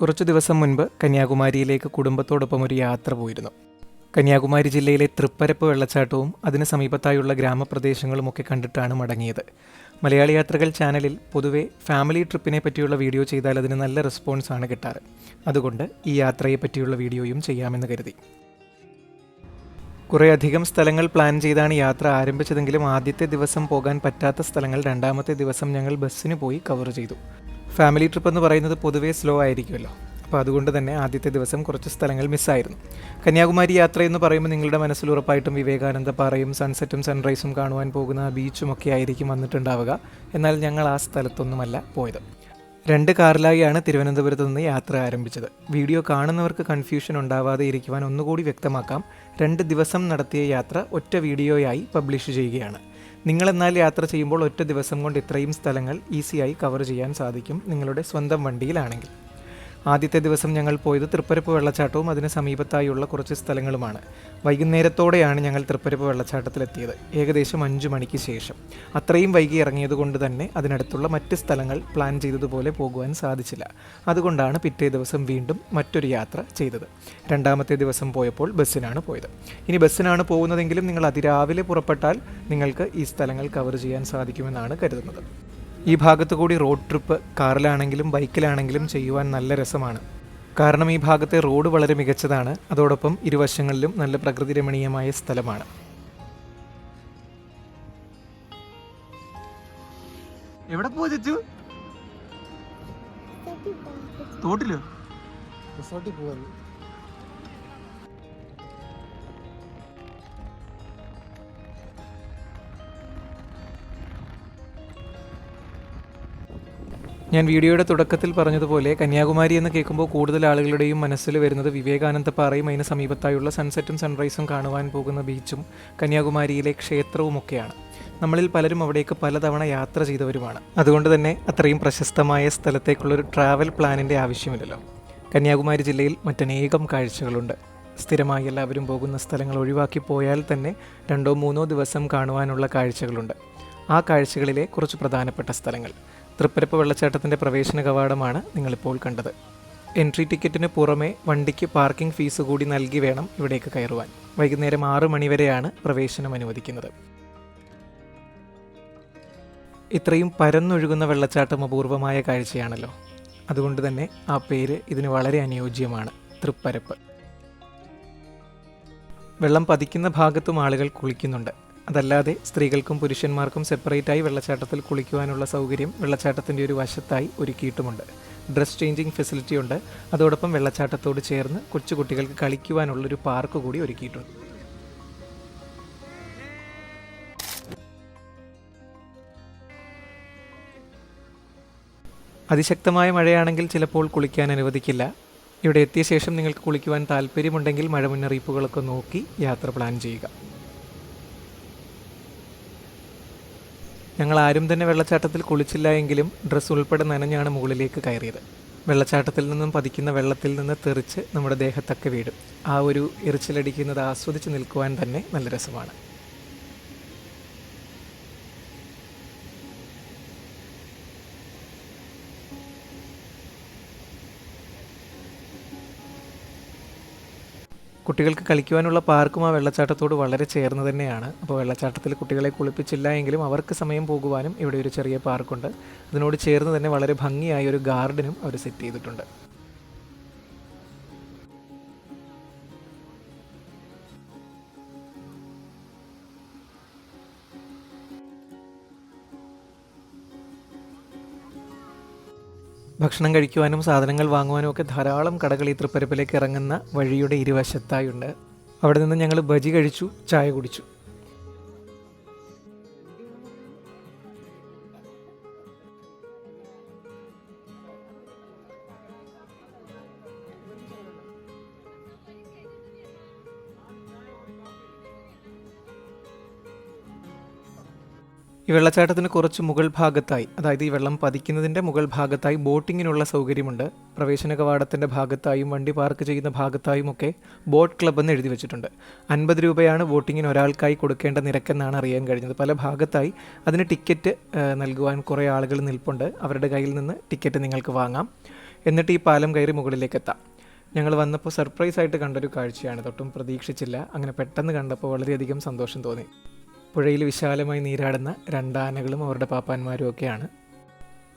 കുറച്ചു ദിവസം മുൻപ് കന്യാകുമാരിയിലേക്ക് കുടുംബത്തോടൊപ്പം ഒരു യാത്ര പോയിരുന്നു. കന്യാകുമാരി ജില്ലയിലെ തൃപ്പരപ്പ് വെള്ളച്ചാട്ടവും അതിന് സമീപത്തായുള്ള ഗ്രാമപ്രദേശങ്ങളുമൊക്കെ കണ്ടിട്ടാണ് മടങ്ങിയത്. മലയാളി യാത്രകൾ ചാനലിൽ പൊതുവെ ഫാമിലി ട്രിപ്പിനെ പറ്റിയുള്ള വീഡിയോ ചെയ്താൽ അതിന് നല്ല റെസ്പോൺസാണ് കിട്ടാറ്. അതുകൊണ്ട് ഈ യാത്രയെ പറ്റിയുള്ള വീഡിയോയും ചെയ്യാമെന്ന് കരുതി. കുറേയധികം സ്ഥലങ്ങൾ പ്ലാൻ ചെയ്താണ് യാത്ര ആരംഭിച്ചതെങ്കിലും ആദ്യത്തെ ദിവസം പോകാൻ പറ്റാത്ത സ്ഥലങ്ങൾ രണ്ടാമത്തെ ദിവസം ഞങ്ങൾ ബസ്സിന് പോയി കവർ ചെയ്തു. ഫാമിലി ട്രിപ്പ് എന്ന് പറയുന്നത് പൊതുവേ സ്ലോ ആയിരിക്കുമല്ലോ. അപ്പോൾ അതുകൊണ്ട് തന്നെ ആദ്യത്തെ ദിവസം കുറച്ച് സ്ഥലങ്ങൾ മിസ്സായിരുന്നു കന്യാകുമാരി യാത്ര എന്ന് പറയുമ്പോൾ നിങ്ങളുടെ മനസ്സിൽ ഉറപ്പായിട്ടും വിവേകാനന്ദ പാറയും സൺസെറ്റും സൺറൈസും കാണുവാൻ പോകുന്ന ബീച്ചും ഒക്കെ ആയിരിക്കും വന്നിട്ടുണ്ടാവുക. എന്നാൽ ഞങ്ങൾ ആ സ്ഥലത്തൊന്നുമല്ല പോയത്. രണ്ട് കാറിലായാണ് തിരുവനന്തപുരത്ത് നിന്ന് യാത്ര ആരംഭിച്ചത്. വീഡിയോ കാണുന്നവർക്ക് കൺഫ്യൂഷൻ ഉണ്ടാവാതെ ഇരിക്കുവാൻ ഒന്നുകൂടി വ്യക്തമാക്കാം. രണ്ട് ദിവസം നടത്തിയ യാത്ര ഒറ്റ വീഡിയോയായി പബ്ലിഷ് ചെയ്യുകയാണ്. നിങ്ങളെന്നാൽ യാത്ര ചെയ്യുമ്പോൾ ഒറ്റ ദിവസം കൊണ്ട് ഇത്രയും സ്ഥലങ്ങൾ ഈസിയായി കവർ ചെയ്യാൻ സാധിക്കും നിങ്ങളുടെ സ്വന്തം വണ്ടിയിലാണെങ്കിൽ. ആദ്യത്തെ ദിവസം ഞങ്ങൾ പോയത് തൃപ്പരപ്പ് വെള്ളച്ചാട്ടവും അതിന് സമീപത്തായുള്ള കുറച്ച് സ്ഥലങ്ങളുമാണ്. വൈകുന്നേരത്തോടെയാണ് ഞങ്ങൾ തൃപ്പരപ്പ് വെള്ളച്ചാട്ടത്തിലെത്തിയത്. ഏകദേശം അഞ്ചു മണിക്ക് ശേഷം. അത്രയും വൈകി ഇറങ്ങിയതുകൊണ്ട് തന്നെ അതിനടുത്തുള്ള മറ്റ് സ്ഥലങ്ങൾ പ്ലാൻ ചെയ്തതുപോലെ പോകുവാൻ സാധിച്ചില്ല. അതുകൊണ്ടാണ് പിറ്റേ ദിവസം വീണ്ടും മറ്റൊരു യാത്ര ചെയ്തത്. രണ്ടാമത്തെ ദിവസം പോയപ്പോൾ ബസ്സിനാണ് പോയത്. ഇനി ബസ്സിനാണ് പോകുന്നതെങ്കിലും നിങ്ങൾ അതിരാവിലെ പുറപ്പെട്ടാൽ നിങ്ങൾക്ക് ഈ സ്ഥലങ്ങൾ കവർ ചെയ്യാൻ സാധിക്കുമെന്നാണ് കരുതുന്നത്. ഈ ഭാഗത്ത് കൂടി റോഡ് ട്രിപ്പ് കാറിലാണെങ്കിലും ബൈക്കിലാണെങ്കിലും ചെയ്യുവാൻ നല്ല രസമാണ്. കാരണം ഈ ഭാഗത്തെ റോഡ് വളരെ മികച്ചതാണ്. അതോടൊപ്പം ഇരുവശങ്ങളിലും നല്ല പ്രകൃതി രമണീയമായ സ്ഥലമാണ്. എവിടെ പോവാ ചച്ചു? തോട്ടിലോ? റിസോർട്ടിൽ പോവാൻ ഞാൻ വീഡിയോയുടെ തുടക്കത്തിൽ പറഞ്ഞതുപോലെ കന്യാകുമാരി എന്ന് കേൾക്കുമ്പോൾ കൂടുതൽ ആളുകളുടെയും മനസ്സിൽ വരുന്നത് വിവേകാനന്ദ പാറയും അതിന് സമീപത്തായുള്ള സൺസെറ്റും സൺറൈസും കാണുവാൻ പോകുന്ന ബീച്ചും കന്യാകുമാരിയിലെ ക്ഷേത്രവും ഒക്കെയാണ്. നമ്മളിൽ പലരും അവിടേക്ക് പലതവണ യാത്ര ചെയ്തവരുമാണ്. അതുകൊണ്ട് തന്നെ അത്രയും പ്രശസ്തമായ സ്ഥലത്തേക്കുള്ളൊരു ട്രാവൽ പ്ലാനിന്റെ ആവശ്യമില്ലല്ലോ. കന്യാകുമാരി ജില്ലയിൽ മറ്റനേകം കാഴ്ചകളുണ്ട്. സ്ഥിരമായി എല്ലാവരും പോകുന്ന സ്ഥലങ്ങൾ ഒഴിവാക്കി പോയാൽ തന്നെ രണ്ടോ മൂന്നോ ദിവസം കാണുവാനുള്ള കാഴ്ചകളുണ്ട്. ആ കാഴ്ചകളിലെ കുറച്ച് പ്രധാനപ്പെട്ട സ്ഥലങ്ങൾ. തൃപ്പരപ്പ് വെള്ളച്ചാട്ടത്തിന്റെ പ്രവേശന കവാടമാണ് നിങ്ങളിപ്പോൾ കണ്ടത്. എൻട്രി ടിക്കറ്റിന് പുറമെ വണ്ടിക്ക് പാർക്കിംഗ് ഫീസ് കൂടി നൽകി വേണം ഇവിടേക്ക് കയറുവാൻ. വൈകുന്നേരം ആറ് മണിവരെയാണ് പ്രവേശനം അനുവദിക്കുന്നത്. ഇത്രയും പരന്നൊഴുകുന്ന വെള്ളച്ചാട്ടം അപൂർവമായ കാഴ്ചയാണല്ലോ. അതുകൊണ്ട് തന്നെ ആ പേര് ഇതിന് വളരെ അനുയോജ്യമാണ് തൃപ്പരപ്പ്. വെള്ളം പതിക്കുന്ന ഭാഗത്തും ആളുകൾ കുളിക്കുന്നുണ്ട്. അതല്ലാതെ സ്ത്രീകൾക്കും പുരുഷന്മാർക്കും സെപ്പറേറ്റായി വെള്ളച്ചാട്ടത്തിൽ കുളിക്കുവാനുള്ള സൗകര്യം വെള്ളച്ചാട്ടത്തിന്റെ ഒരു വശത്തായി ഒരുക്കിയിട്ടുമുണ്ട്. ഡ്രസ് ചേഞ്ചിങ് ഫെസിലിറ്റി ഉണ്ട്. അതോടൊപ്പം വെള്ളച്ചാട്ടത്തോട് ചേർന്ന് കൊച്ചു കുട്ടികൾക്ക് കളിക്കുവാനുള്ളൊരു പാർക്ക് കൂടി ഒരുക്കിയിട്ടുണ്ട്. അതിശക്തമായ മഴയാണെങ്കിൽ ചിലപ്പോൾ കുളിക്കാൻ അനുവദിക്കില്ല. ഇവിടെ എത്തിയ ശേഷം നിങ്ങൾക്ക് കുളിക്കുവാൻ താല്പര്യമുണ്ടെങ്കിൽ മഴ മുന്നറിയിപ്പുകളൊക്കെ നോക്കി യാത്ര പ്ലാൻ ചെയ്യുക. ഞങ്ങൾ ആരും തന്നെ വെള്ളച്ചാട്ടത്തിൽ കുളിച്ചില്ല എങ്കിലും ഡ്രസ്സ് ഉൾപ്പെടെ നനഞ്ഞാണ് മുകളിലേക്ക് കയറിയത്. വെള്ളച്ചാട്ടത്തിൽ നിന്നും പതിക്കുന്ന വെള്ളത്തിൽ നിന്ന് തെറിച്ച് നമ്മുടെ ദേഹത്തൊക്കെ വീടും ആ ഒരു എറിച്ചിലടിക്കുന്നത് ആസ്വദിച്ച് നിൽക്കുവാൻ തന്നെ നല്ല രസമാണ്. കുട്ടികൾക്ക് കളിക്കുവാനുള്ള പാർക്കും ആ വെള്ളച്ചാട്ടത്തോട് വളരെ ചേർന്ന് തന്നെയാണ്. അപ്പോൾ വെള്ളച്ചാട്ടത്തിൽ കുട്ടികളെ കുളിപ്പിച്ചില്ല എങ്കിലും അവർക്ക് സമയം പോകുവാനും ഇവിടെ ഒരു ചെറിയ പാർക്കുണ്ട്. അതിനോട് ചേർന്ന് തന്നെ വളരെ ഭംഗിയായ ഒരു ഗാർഡനും അവർ സെറ്റ് ചെയ്തിട്ടുണ്ട്. ഭക്ഷണം കഴിക്കുവാനും സാധനങ്ങൾ വാങ്ങുവാനും ഒക്കെ ധാരാളം കടകൾ ഈ തൃപ്പരപ്പിലേക്ക് ഇറങ്ങുന്ന വഴിയുടെ ഇരുവശത്തായുണ്ട്. അവിടെ നിന്ന് ഞങ്ങൾ ബജി കഴിച്ചു ചായ കുടിച്ചു. ഈ വെള്ളച്ചാട്ടത്തിന് കുറച്ച് മുകൾ ഭാഗത്തായി അതായത് ഈ വെള്ളം പതിക്കുന്നതിന്റെ മുകൾ ഭാഗത്തായി ബോട്ടിങ്ങിനുള്ള സൗകര്യമുണ്ട്. പ്രവേശന കവാടത്തിന്റെ ഭാഗത്തായും വണ്ടി പാർക്ക് ചെയ്യുന്ന ഭാഗത്തായും ഒക്കെ ബോട്ട് ക്ലബ് എന്ന് എഴുതി വെച്ചിട്ടുണ്ട്. അൻപത് രൂപയാണ് ബോട്ടിങ്ങിന് ഒരാൾക്കായി കൊടുക്കേണ്ട നിരക്കെന്നാണ് അറിയാൻ കഴിഞ്ഞത്. പല ഭാഗത്തായി അതിന് ടിക്കറ്റ് നൽകുവാൻ കുറേ ആളുകൾ നിൽപ്പുണ്ട്. അവരുടെ കയ്യിൽ നിന്ന് ടിക്കറ്റ് നിങ്ങൾക്ക് വാങ്ങാം. എന്നിട്ട് ഈ പാലം കയറി മുകളിലേക്ക് എത്താം. ഞങ്ങൾ വന്നപ്പോൾ സർപ്രൈസ് ആയിട്ട് കണ്ടൊരു കാഴ്ചയാണ്. തൊട്ടും പ്രതീക്ഷിച്ചില്ല. അങ്ങനെ പെട്ടെന്ന് കണ്ടപ്പോൾ വളരെയധികം സന്തോഷം തോന്നി. പുഴയിൽ വിശാലമായി നീരാടുന്ന രണ്ടാനകളും അവരുടെ പാപ്പാന്മാരും ഒക്കെയാണ്.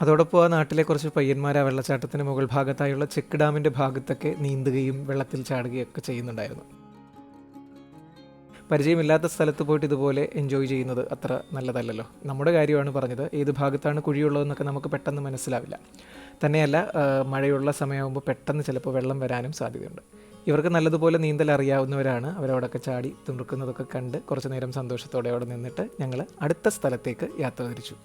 അതോടൊപ്പം ആ നാട്ടിലെ കുറച്ച് പയ്യന്മാർ ആ വെള്ളച്ചാട്ടത്തിന് മുകൾ ഭാഗത്തായുള്ള ചെക്ക് ഡാമിന്റെ ഭാഗത്തൊക്കെ നീന്തുകയും വെള്ളത്തിൽ ചാടുകയും ഒക്കെ ചെയ്യുന്നുണ്ടായിരുന്നു. പരിചയമില്ലാത്ത സ്ഥലത്ത് പോയിട്ട് ഇതുപോലെ എൻജോയ് ചെയ്യുന്നത് അത്ര നല്ലതല്ലല്ലോ. നമ്മുടെ കാര്യമാണ് പറഞ്ഞത്. ഏത് ഭാഗത്താണ് കുഴിയുള്ളതെന്നൊക്കെ നമുക്ക് പെട്ടെന്ന് മനസ്സിലാവില്ല. തന്നെയല്ല മഴയുള്ള സമയമാകുമ്പോൾ പെട്ടെന്ന് ചിലപ്പോൾ വെള്ളം വരാനും സാധ്യതയുണ്ട്. ഇവർക്ക് നല്ലതുപോലെ നീന്തൽ അറിയാവുന്നവരാണ്. അവരവിടെയൊക്കെ ചാടി തുണുക്കുന്നതൊക്കെ കണ്ട് കുറച്ച് നേരം സന്തോഷത്തോടെ അവിടെ നിന്നിട്ട് ഞങ്ങൾ അടുത്ത സ്ഥലത്തേക്ക് യാത്ര തിരിച്ചു.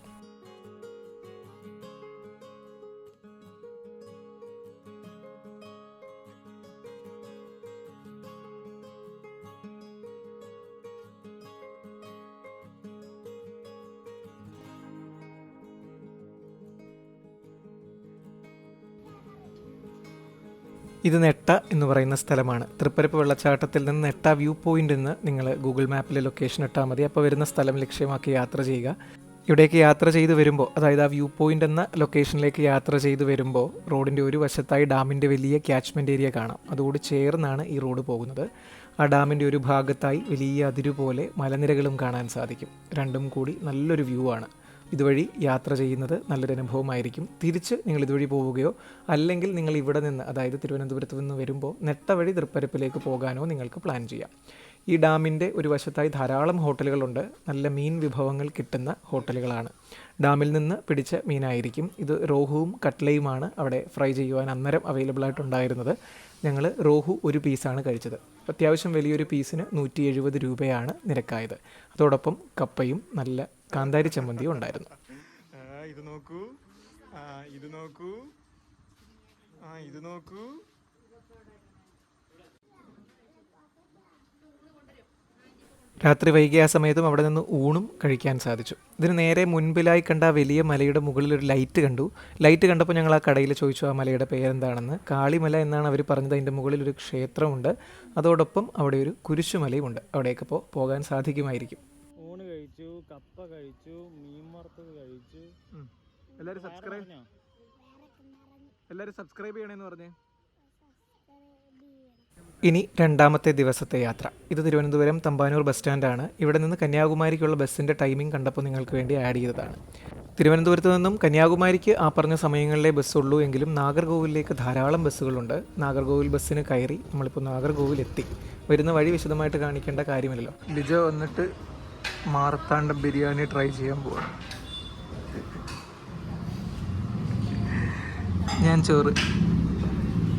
ഇത് നെട്ട എന്ന് പറയുന്ന സ്ഥലമാണ്. തൃപ്പരപ്പ് വെള്ളച്ചാട്ടത്തിൽ നിന്ന് നെട്ട വ്യൂ പോയിന്റ് എന്ന് നിങ്ങൾ ഗൂഗിൾ മാപ്പിൽ ലൊക്കേഷൻ ഇട്ടാൽ മതി. അപ്പോൾ വരുന്ന സ്ഥലം ലക്ഷ്യമാക്കി യാത്ര ചെയ്യുക. ഇവിടേക്ക് യാത്ര ചെയ്ത് വരുമ്പോൾ അതായത് ആ വ്യൂ പോയിന്റ് എന്ന ലൊക്കേഷനിലേക്ക് യാത്ര ചെയ്ത് വരുമ്പോൾ റോഡിന്റെ ഒരു വശത്തായി ഡാമിന്റെ വലിയ ക്യാച്ച്മെന്റ് ഏരിയ കാണാം. അതോട് ചേർന്നാണ് ഈ റോഡ് പോകുന്നത്. ആ ഡാമിന്റെ ഒരു ഭാഗത്തായി വലിയ അതിരുപോലെ മലനിരകളും കാണാൻ സാധിക്കും. രണ്ടും കൂടി നല്ലൊരു വ്യൂ ആണ്. ഇതുവഴി യാത്ര ചെയ്യുന്നത് നല്ലൊരു അനുഭവമായിരിക്കും. തിരിച്ച് നിങ്ങൾ ഇതുവഴി പോവുകയോ അല്ലെങ്കിൽ നിങ്ങൾ ഇവിടെ നിന്ന് അതായത് തിരുവനന്തപുരത്ത് നിന്ന് വരുമ്പോൾ നെട്ടവഴി തൃപ്പരപ്പിലേക്ക് പോകാനോ നിങ്ങൾക്ക് പ്ലാൻ ചെയ്യാം. ഈ ഡാമിന്റെ ഒരു വശത്തായി ധാരാളം ഹോട്ടലുകളുണ്ട്. നല്ല മീൻ വിഭവങ്ങൾ കിട്ടുന്ന ഹോട്ടലുകളാണ്. ഡാമിൽ നിന്ന് പിടിച്ച മീനായിരിക്കും. ഇത് റോഹുവും കട്ട്ലയുമാണ് അവിടെ ഫ്രൈ ചെയ്യുവാൻ അന്നേരം അവൈലബിൾ ആയിട്ടുണ്ടായിരുന്നത് ഞങ്ങൾ റോഹു ഒരു പീസാണ് കഴിച്ചത്. അത്യാവശ്യം വലിയൊരു പീസിന് നൂറ്റി രൂപയാണ് നിരക്കായത്. അതോടൊപ്പം കപ്പയും നല്ല കാന്താരി ചമ്മന്തിയും ഉണ്ടായിരുന്നു. ഇത് നോക്കൂ. ഇത് നോക്കൂ. ആ ഇത് നോക്കൂ. രാത്രി വൈകിയ ആ സമയത്തും അവിടെ നിന്ന് ഊണും കഴിക്കാൻ സാധിച്ചു. ഇതിന് നേരെ മുൻപിലായി കണ്ട വലിയ മലയുടെ മുകളിൽ ഒരു ലൈറ്റ് കണ്ടു. ലൈറ്റ് കണ്ടപ്പോൾ ഞങ്ങൾ ആ കടയിൽ ചോദിച്ചു ആ മലയുടെ പേരെന്താണെന്ന്? കാളിമല എന്നാണ് അവർ പറഞ്ഞത്. അതിന്റെ മുകളിൽ ഒരു ക്ഷേത്രമുണ്ട്. അതോടൊപ്പം അവിടെ ഒരു കുരിശുമലയുമുണ്ട്. അവിടേക്ക് പോകാൻ സാധിക്കുമായിരിക്കും. കഴിച്ചു കപ്പ കഴിച്ചു മീൻ വറുത്തത് കഴിച്ചു. എല്ലാരും സബ്സ്ക്രൈബ് എല്ലാരും എല്ലാവരും സബ്സ്ക്രൈബ് ചെയ്യണേന്ന് പറഞ്ഞേ. ഇനി രണ്ടാമത്തെ ദിവസത്തെ യാത്ര. ഇത് തിരുവനന്തപുരം തമ്പാനൂർ ബസ് സ്റ്റാൻഡാണ് ഇവിടെ നിന്ന് കന്യാകുമാരിക്കുള്ള ബസ്സിന്റെ ടൈമിംഗ് കണ്ടപ്പോൾ നിങ്ങൾക്ക് വേണ്ടി ആഡ് ചെയ്തതാണ്. തിരുവനന്തപുരത്ത് നിന്നും കന്യാകുമാരിക്ക് ആ പറഞ്ഞ സമയങ്ങളിലെ ബസ്സുള്ളൂ എങ്കിലും നാഗർകോവിലേക്ക് ധാരാളം ബസ്സുകളുണ്ട് നാഗർകോവിൽ ബസ്സിന് കയറി നമ്മളിപ്പോൾ നാഗർകോവിൽ എത്തി വരുന്ന വഴി വിശദമായിട്ട് കാണിക്കേണ്ട കാര്യമില്ലല്ലോ. ലിജോ വന്നിട്ട് മാർത്താണ്ഡ ബിരിയാണി ട്രൈ ചെയ്യാൻ പോവാണ്. ഞാൻ ചോറ്.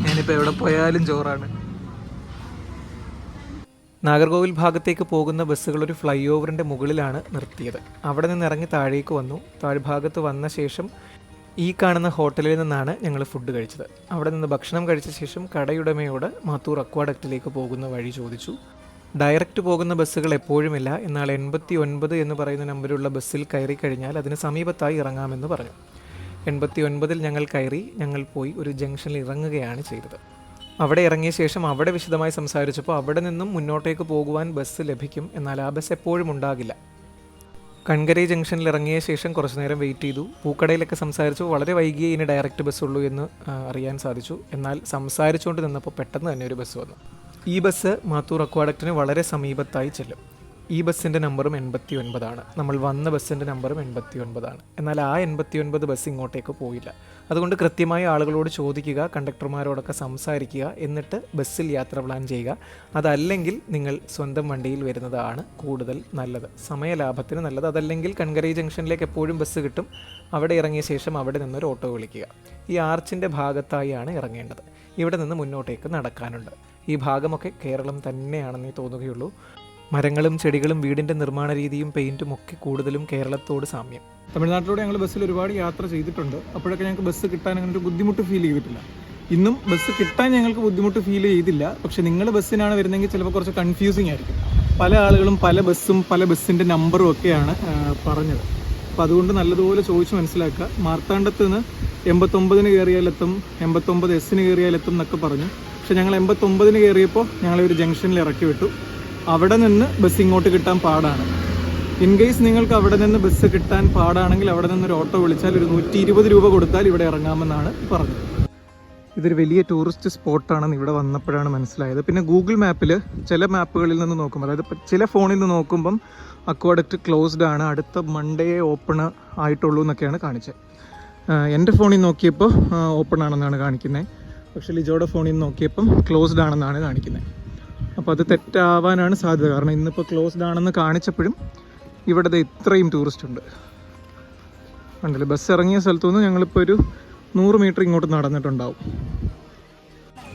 ഞാനിപ്പോൾ എവിടെ പോയാലും ചോറാണ്. നാഗർകോവിൽ ഭാഗത്തേക്ക് പോകുന്ന ബസ്സുകൾ ഒരു ഫ്ലൈ ഓവറിന്റെ മുകളിലാണ് നിർത്തിയത്. അവിടെ നിന്ന് ഇറങ്ങി താഴേക്ക് വന്നു. താഴ്ഭാഗത്ത് വന്ന ശേഷം ഈ കാണുന്ന ഹോട്ടലിൽ നിന്നാണ് ഞങ്ങൾ ഫുഡ് കഴിച്ചത്. അവിടെ നിന്ന് ഭക്ഷണം കഴിച്ച ശേഷം കടയുടമയോട് മാത്തൂർ അക്വാഡക്റ്റിലേക്ക് പോകുന്ന വഴി ചോദിച്ചു. ഡയറക്റ്റ് പോകുന്ന ബസ്സുകൾ എപ്പോഴുമില്ല. എന്നാൽ എൺപത്തി ഒൻപത് എന്ന് പറയുന്ന നമ്പരുള്ള ബസ്സിൽ കയറി കഴിഞ്ഞാൽ അതിന് സമീപത്തായി ഇറങ്ങാമെന്ന് പറഞ്ഞു. എൺപത്തി ഒൻപതിൽ ഞങ്ങൾ കയറി ഞങ്ങൾ പോയി ഒരു ജംഗ്ഷനിൽ ഇറങ്ങുകയാണ് ചെയ്തത്. അവിടെ ഇറങ്ങിയ ശേഷം അവിടെ വിശദമായി സംസാരിച്ചപ്പോൾ അവിടെ നിന്നും മുന്നോട്ടേക്ക് പോകുവാൻ ബസ് ലഭിക്കും. എന്നാൽ ആ ബസ് എപ്പോഴും ഉണ്ടാകില്ല. കൺകരൈ ജംഗ്ഷനിൽ ഇറങ്ങിയ ശേഷം കുറച്ചു നേരം വെയിറ്റ് ചെയ്തു. പൂക്കടയിലൊക്കെ സംസാരിച്ചു വളരെ വൈകിയേ ഇനി ഡയറക്റ്റ് ബസ് ഉള്ളൂ എന്ന് അറിയാൻ സാധിച്ചു. എന്നാൽ സംസാരിച്ചുകൊണ്ട് നിന്നപ്പോൾ പെട്ടെന്ന് തന്നെ ഒരു ബസ് വന്നു. ഈ ബസ് മാത്തൂർ അക്വാഡക്റ്റിന് വളരെ സമീപത്തായി ചെല്ലും. ഈ ബസ്സിന്റെ നമ്പറും എൺപത്തി ഒൻപതാണ് നമ്മൾ വന്ന ബസ്സിന്റെ നമ്പറും എൺപത്തി ഒൻപതാണ് എന്നാൽ ആ എൺപത്തി ഒൻപത് ബസ് ഇങ്ങോട്ടേക്ക് പോയില്ല. അതുകൊണ്ട് കൃത്യമായി ആളുകളോട് ചോദിക്കുക കണ്ടക്ടർമാരോടൊക്കെ സംസാരിക്കുക എന്നിട്ട് ബസ്സിൽ യാത്ര പ്ലാൻ ചെയ്യുക. അതല്ലെങ്കിൽ നിങ്ങൾ സ്വന്തം വണ്ടിയിൽ വരുന്നതാണ് കൂടുതൽ നല്ലത്. സമയലാഭത്തിന് നല്ലത്. അതല്ലെങ്കിൽ കൺകരൈ ജംഗ്ഷനിലേക്ക് എപ്പോഴും ബസ് കിട്ടും. അവിടെ ഇറങ്ങിയ ശേഷം അവിടെ നിന്നൊരു ഓട്ടോ വിളിക്കുക. ഈ ആർച്ചിന്റെ ഭാഗത്തായാണ് ഇറങ്ങേണ്ടത്. ഇവിടെ നിന്ന് മുന്നോട്ടേക്ക് നടക്കാനുണ്ട്. ഈ ഭാഗമൊക്കെ കേരളം തന്നെയാണെന്നേ തോന്നുകയുള്ളൂ. മരങ്ങളും ചെടികളും വീടിന്റെ നിർമ്മാണ രീതിയും പെയിന്റും ഒക്കെ കൂടുതലും കേരളത്തോട് സാമ്യം. തമിഴ്നാട്ടിലൂടെ ഞങ്ങൾ ബസ്സിൽ ഒരുപാട് യാത്ര ചെയ്തിട്ടുണ്ട്. അപ്പോഴൊക്കെ ഞങ്ങൾക്ക് ബസ് കിട്ടാൻ അങ്ങനെ ഒരു ബുദ്ധിമുട്ട് ഫീൽ ചെയ്തിട്ടില്ല. ഇന്നും ബസ് കിട്ടാൻ ഞങ്ങൾക്ക് ബുദ്ധിമുട്ട് ഫീൽ ചെയ്തില്ല. പക്ഷെ നിങ്ങൾ ബസ്സിനാണ് വരുന്നതെങ്കിൽ ചിലപ്പോൾ കുറച്ച് കൺഫ്യൂസിങ് ആയിരിക്കും. പല ആളുകളും പല ബസ്സും പല ബസ്സിന്റെ നമ്പറും ഒക്കെയാണ് പറഞ്ഞത്. അപ്പോൾ അതുകൊണ്ട് നല്ലതുപോലെ ചോദിച്ച് മനസ്സിലാക്കുക. മാർത്താണ്ഡത്ത് നിന്ന് എൺപത്തൊമ്പതിന് കയറിയാലെത്തും എൺപത്തൊമ്പത് എസ്സിന് കയറിയാലെത്തും എന്നൊക്കെ പറഞ്ഞു. പക്ഷെ ഞങ്ങൾ എൺപത്തൊമ്പതിന് കയറിയപ്പോൾ ഞങ്ങളെ ഒരു ജംഗ്ഷനിൽ ഇറക്കി വിട്ടു. അവിടെ നിന്ന് ബസ് ഇങ്ങോട്ട് കിട്ടാൻ പാടാണ്. ഇൻ കേസ് നിങ്ങൾക്ക് അവിടെ നിന്ന് ബസ് കിട്ടാൻ പാടാണെങ്കിൽ അവിടെ നിന്ന് ഒരു ഓട്ടോ വിളിച്ചാൽ ഒരു നൂറ്റി ഇരുപത് രൂപ കൊടുത്താൽ ഇവിടെ ഇറങ്ങാമെന്നാണ് പറഞ്ഞത്. ഇതൊരു വലിയ ടൂറിസ്റ്റ് സ്പോട്ടാണെന്ന് ഇവിടെ വന്നപ്പോഴാണ് മനസ്സിലായത്. പിന്നെ ഗൂഗിൾ മാപ്പിൽ ചില മാപ്പുകളിൽ നിന്ന് നോക്കുമ്പോൾ അതായത് ചില ഫോണിൽ നിന്ന് നോക്കുമ്പം അക്വാഡക്റ്റ് ക്ലോസ്ഡ് ആണ് അടുത്ത മൺഡേ ഓപ്പൺ ആയിട്ടുള്ളൂ എന്നൊക്കെയാണ് കാണിച്ചത്. എന്റെ ഫോണിൽ നോക്കിയപ്പോൾ ഓപ്പൺ ആണെന്നാണ് കാണിക്കുന്നത് പക്ഷേ ലിജോയുടെ ഫോണിൽ നിന്ന് നോക്കിയപ്പം ക്ലോസ്ഡ് ആണെന്നാണ് കാണിക്കുന്നത്. അപ്പോൾ അത് തെറ്റാവാനാണ് സാധ്യത. കാരണം ഇന്നിപ്പോൾ ക്ലോസ്ഡ് ആണെന്ന് കാണിച്ചപ്പോഴും ഇവിടെ ഇത്രയും ടൂറിസ്റ്റ് ഉണ്ട്. കണ്ടില്ലേ? ബസ് ഇറങ്ങിയ സ്ഥലത്തുനിന്ന് ഞങ്ങളിപ്പോൾ ഒരു നൂറ് മീറ്റർ ഇങ്ങോട്ട് നടന്നിട്ടുണ്ടാവും.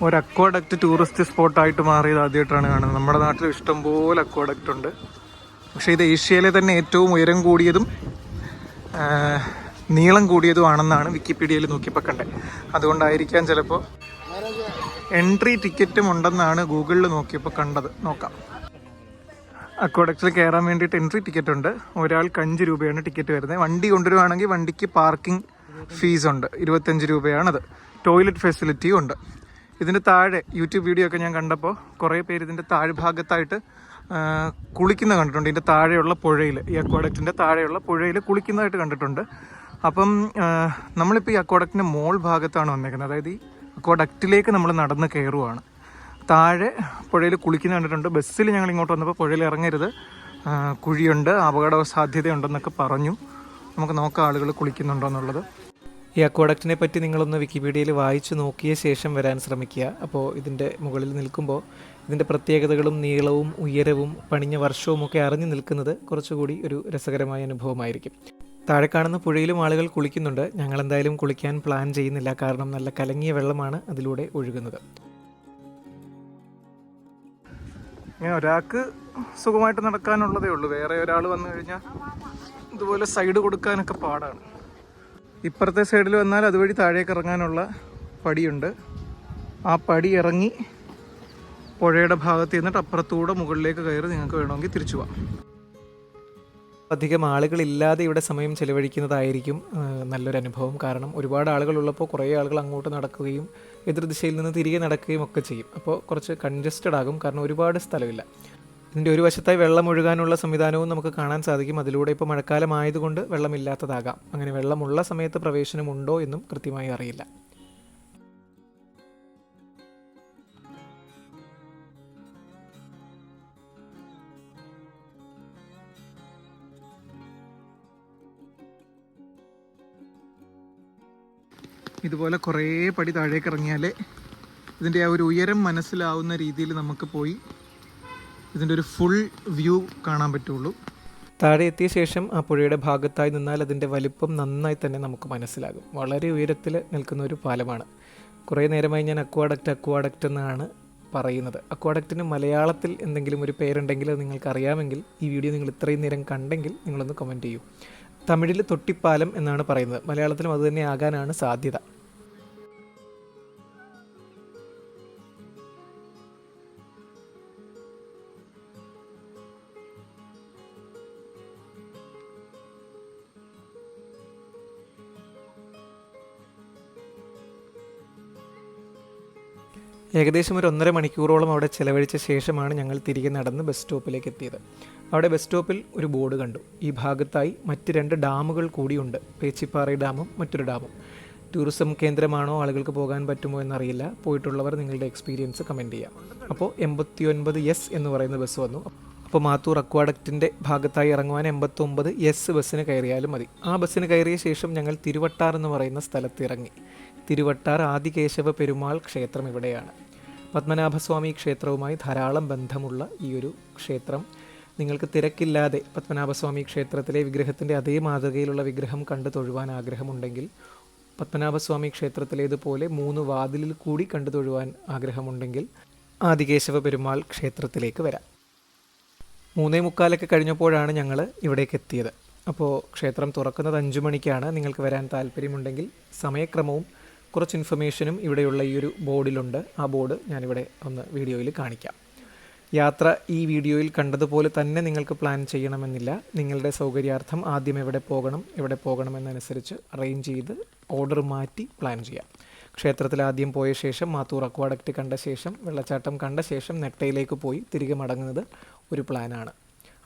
ഒരു അക്വാഡക്റ്റ് ടൂറിസ്റ്റ് സ്പോട്ടായിട്ട് മാറിയത് ആദ്യമായിട്ടാണ് കാണുന്നത്. നമ്മുടെ നാട്ടിൽ ഇഷ്ടംപോലെ അക്വാഡക്റ്റ് ഉണ്ട്. പക്ഷേ ഇത് ഏഷ്യയിലെ തന്നെ ഏറ്റവും ഉയരം കൂടിയതും നീളം കൂടിയതുമാണെന്നാണ് വിക്കിപീഡിയയിൽ നോക്കിയപ്പോൾ കണ്ടത്. അതുകൊണ്ടായിരിക്കാം ചിലപ്പോൾ എൻട്രി ടിക്കറ്റും ഉണ്ടെന്നാണ് ഗൂഗിളിൽ നോക്കിയപ്പോൾ കണ്ടത്. നോക്കാം. അക്വാഡക്സിൽ കയറാൻ വേണ്ടിയിട്ട് എൻട്രി ടിക്കറ്റ് ഉണ്ട് ഒരാൾക്ക് അഞ്ച് രൂപയാണ് ടിക്കറ്റ് വരുന്നത്. വണ്ടി കൊണ്ടുവരുവാണെങ്കിൽ വണ്ടിക്ക് പാർക്കിംഗ് ഫീസ് ഉണ്ട് ഇരുപത്തഞ്ച് രൂപയാണത്. ടോയ്ലറ്റ് ഫെസിലിറ്റിയും ഉണ്ട്. ഇതിന്റെ താഴെ യൂട്യൂബ് വീഡിയോ ഒക്കെ ഞാൻ കണ്ടപ്പോൾ കുറേ പേര് ഇതിന്റെ താഴ്ഭാഗത്തായിട്ട് ഭാഗത്തായിട്ട് കുളിക്കുന്ന കണ്ടിട്ടുണ്ട്. ഇതിന്റെ താഴെയുള്ള പുഴയിൽ ഈ അക്വാഡക്റ്റിന്റെ താഴെയുള്ള പുഴയിൽ കുളിക്കുന്നതായിട്ട് കണ്ടിട്ടുണ്ട്. അപ്പം നമ്മളിപ്പോൾ ഈ അക്വാഡക്റ്റിന്റെ മോൾ ഭാഗത്താണ് വന്നേക്കുന്നത്. അതായത് ഈ അക്വാഡക്റ്റിലേക്ക് നമ്മൾ നടന്ന് കയറുവാണ്. താഴെ പുഴയിൽ കുളിക്കുന്ന കണ്ടിട്ടുണ്ട്. ബസ്സിൽ ഞങ്ങൾ ഇങ്ങോട്ട് വന്നപ്പോൾ പുഴയിൽ ഇറങ്ങരുത്. കുഴിയുണ്ട് അപകട സാധ്യതയുണ്ടെന്നൊക്കെ പറഞ്ഞു. നമുക്ക് നോക്കാം ആളുകൾ കുളിക്കുന്നുണ്ടോ എന്നുള്ളത്. ഈ അക്വാഡക്റ്റിനെ പറ്റി നിങ്ങളൊന്ന് വിക്കിപീഡിയയിൽ വായിച്ചു നോക്കിയ ശേഷം വരാൻ ശ്രമിക്കുക. അപ്പോൾ ഇതിന്റെ മുകളിൽ നിൽക്കുമ്പോൾ ഇതിന്റെ പ്രത്യേകതകളും നീളവും ഉയരവും പണിഞ്ഞ വർഷവും ഒക്കെ അറിഞ്ഞു നിൽക്കുന്നത് കുറച്ചുകൂടി ഒരു രസകരമായ അനുഭവമായിരിക്കും. താഴെ കാണുന്ന പുഴയിലും ആളുകൾ കുളിക്കുന്നുണ്ട്. ഞങ്ങൾ എന്തായാലും കുളിക്കാൻ പ്ലാൻ ചെയ്യുന്നില്ല. കാരണം നല്ല കലങ്ങിയ വെള്ളമാണ് അതിലൂടെ ഒഴുകുന്നത്. ഇങ്ങനെ ഒരാൾക്ക് സുഖമായിട്ട് നടക്കാനുള്ളതേ ഉള്ളൂ. വേറെ ഒരാൾ വന്നു കഴിഞ്ഞാൽ ഇതുപോലെ സൈഡ് കൊടുക്കാനൊക്കെ പാടാണ്. ഇപ്പുറത്തെ സൈഡിൽ വന്നാൽ അതുവഴി താഴേക്ക് ഇറങ്ങാനുള്ള പടിയുണ്ട്. ആ പടി ഇറങ്ങി പുഴയുടെ ഭാഗത്ത് നിന്നിട്ട് അപ്പുറത്തൂടെ മുകളിലേക്ക് കയറി നിങ്ങൾക്ക് വേണമെങ്കിൽ തിരിച്ചു പോവാം അധികം ആളുകളില്ലാതെ ഇവിടെ സമയം ചെലവഴിക്കുന്നതായിരിക്കും നല്ലൊരു അനുഭവം. കാരണം ഒരുപാട് ആളുകളുള്ളപ്പോൾ കുറേ ആളുകൾ അങ്ങോട്ട് നടക്കുകയും എതിർദിശയിൽ നിന്ന് തിരികെ നടക്കുകയും ഒക്കെ ചെയ്യും. അപ്പോൾ കുറച്ച് കൺജസ്റ്റഡ് ആകും. കാരണം ഒരുപാട് സ്ഥലമില്ല. ഇതിന്റെ ഒരു വശത്തായി വെള്ളം ഒഴുകാനുള്ള സംവിധാനവും നമുക്ക് കാണാൻ സാധിക്കും. അതിലൂടെ ഇപ്പോൾ മഴക്കാലമായതുകൊണ്ട് വെള്ളമില്ലാത്തതാകാം. അങ്ങനെ വെള്ളമുള്ള സമയത്ത് പ്രവേശനമുണ്ടോ എന്നും കൃത്യമായി അറിയില്ല. ഇതുപോലെ കുറേ പടി താഴേക്ക് ഇറങ്ങിയാലേ ഇതിന്റെ ആ ഒരു ഉയരം മനസ്സിലാവുന്ന രീതിയിൽ നമുക്ക് പോയി ഇതിന്റെ ഒരു ഫുൾ വ്യൂ കാണാൻ പറ്റുള്ളൂ. താഴെ എത്തിയ ശേഷം ആ പുഴയുടെ ഭാഗത്തായി നിന്നാൽ അതിന്റെ വലിപ്പം നന്നായി തന്നെ നമുക്ക് മനസ്സിലാകും. വളരെ ഉയരത്തിൽ നിൽക്കുന്ന ഒരു പാലമാണ്. കുറേ നേരമായി ഞാൻ അക്വാഡക്റ്റ് അക്വാഡക്റ്റ് എന്നാണ് പറയുന്നത്. അക്വാഡക്റ്റിന് മലയാളത്തിൽ എന്തെങ്കിലും ഒരു പേരുണ്ടെങ്കിൽ അത് നിങ്ങൾക്ക് അറിയാമെങ്കിൽ ഈ വീഡിയോ നിങ്ങൾ ഇത്രയും നേരം കണ്ടെങ്കിൽ നിങ്ങളൊന്ന് കമന്റ് ചെയ്യൂ. തമിഴിൽ തൊട്ടിപ്പാലം എന്നാണ് പറയുന്നത്. മലയാളത്തിലും അതുതന്നെ ആകാനാണ് സാധ്യത. ഏകദേശം ഒരു ഒന്നര മണിക്കൂറോളം അവിടെ ചിലവഴിച്ച ശേഷമാണ് ഞങ്ങൾ തിരികെ നടന്ന് ബസ് സ്റ്റോപ്പിലേക്ക് എത്തിയത്. അവിടെ ബസ് സ്റ്റോപ്പിൽ ഒരു ബോർഡ് കണ്ടു. ഈ ഭാഗത്തായി മറ്റ് രണ്ട് ഡാമുകൾ കൂടിയുണ്ട്. പേച്ചിപ്പാറ ഡാമും മറ്റൊരു ഡാമും. ടൂറിസം കേന്ദ്രമാണോ ആളുകൾക്ക് പോകാൻ പറ്റുമോ എന്നറിയില്ല. പോയിട്ടുള്ളവർ നിങ്ങളുടെ എക്സ്പീരിയൻസ് കമന്റ് ചെയ്യാം. അപ്പോൾ എൺപത്തി ഒൻപത് എസ് എന്ന് പറയുന്ന ബസ് വന്നു. അപ്പോൾ മാത്തൂർ അക്വാഡക്റ്റിന്റെ ഭാഗത്തായി ഇറങ്ങുവാൻ എൺപത്തൊമ്പത് എസ് ബസ്സിന് കയറിയാലും മതി. ആ ബസ്സിന് കയറിയ ശേഷം ഞങ്ങൾ തിരുവട്ടാർ എന്ന് പറയുന്ന സ്ഥലത്ത് ഇറങ്ങി. തിരുവട്ടാർ ആദികേശവ പെരുമാൾ ക്ഷേത്രം ഇവിടെയാണ്. പത്മനാഭസ്വാമി ക്ഷേത്രവുമായി ധാരാളം ബന്ധമുള്ള ഈ ഒരു ക്ഷേത്രം. നിങ്ങൾക്ക് തിരക്കില്ലാതെ പത്മനാഭസ്വാമി ക്ഷേത്രത്തിലെ വിഗ്രഹത്തിന്റെ അതേ മാതൃകയിലുള്ള വിഗ്രഹം കണ്ടു തൊഴുവാൻ ആഗ്രഹമുണ്ടെങ്കിൽ പത്മനാഭസ്വാമി ക്ഷേത്രത്തിലേതുപോലെ മൂന്ന് വാതിലിൽ കൂടി കണ്ടു തൊഴുവാൻ ആഗ്രഹമുണ്ടെങ്കിൽ ആദികേശവ പെരുമാൾ ക്ഷേത്രത്തിലേക്ക് വരാം. മൂന്നേ മുക്കാലൊക്കെ കഴിഞ്ഞപ്പോഴാണ് ഞങ്ങൾ ഇവിടേക്ക് എത്തിയത്. അപ്പോൾ ക്ഷേത്രം തുറക്കുന്നത് അഞ്ചു മണിക്കാണ്. നിങ്ങൾക്ക് വരാൻ താല്പര്യമുണ്ടെങ്കിൽ സമയക്രമവും കുറച്ച് ഇൻഫർമേഷനും ഇവിടെയുള്ള ഈ ഒരു ബോർഡിലുണ്ട്. ആ ബോർഡ് ഞാനിവിടെ ഒന്ന് വീഡിയോയിൽ കാണിക്കാം. യാത്ര ഈ വീഡിയോയിൽ കണ്ടതുപോലെ തന്നെ നിങ്ങൾക്ക് പ്ലാൻ ചെയ്യണമെന്നില്ല. നിങ്ങളുടെ സൗകര്യാർത്ഥം ആദ്യം എവിടെ പോകണം എവിടെ പോകണമെന്നനുസരിച്ച് അറേഞ്ച് ചെയ്ത് ഓർഡർ മാറ്റി പ്ലാൻ ചെയ്യാം. ക്ഷേത്രത്തിൽ ആദ്യം പോയ ശേഷം മാത്തൂർ അക്വാഡക്റ്റ് കണ്ട ശേഷം വെള്ളച്ചാട്ടം കണ്ട ശേഷം നെട്ടയിലേക്ക് പോയി തിരികെ മടങ്ങുന്നത് ഒരു പ്ലാനാണ്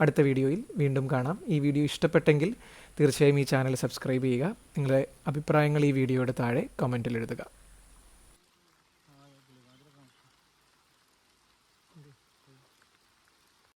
അടുത്ത വീഡിയോയിൽ വീണ്ടും കാണാം. ഈ വീഡിയോ ഇഷ്ടപ്പെട്ടെങ്കിൽ തീർച്ചയായും ഈ ചാനൽ സബ്സ്ക്രൈബ് ചെയ്യുക. നിങ്ങളുടെ അഭിപ്രായങ്ങൾ ഈ വീഡിയോയുടെ താഴെ കമന്റിൽ എഴുതുക.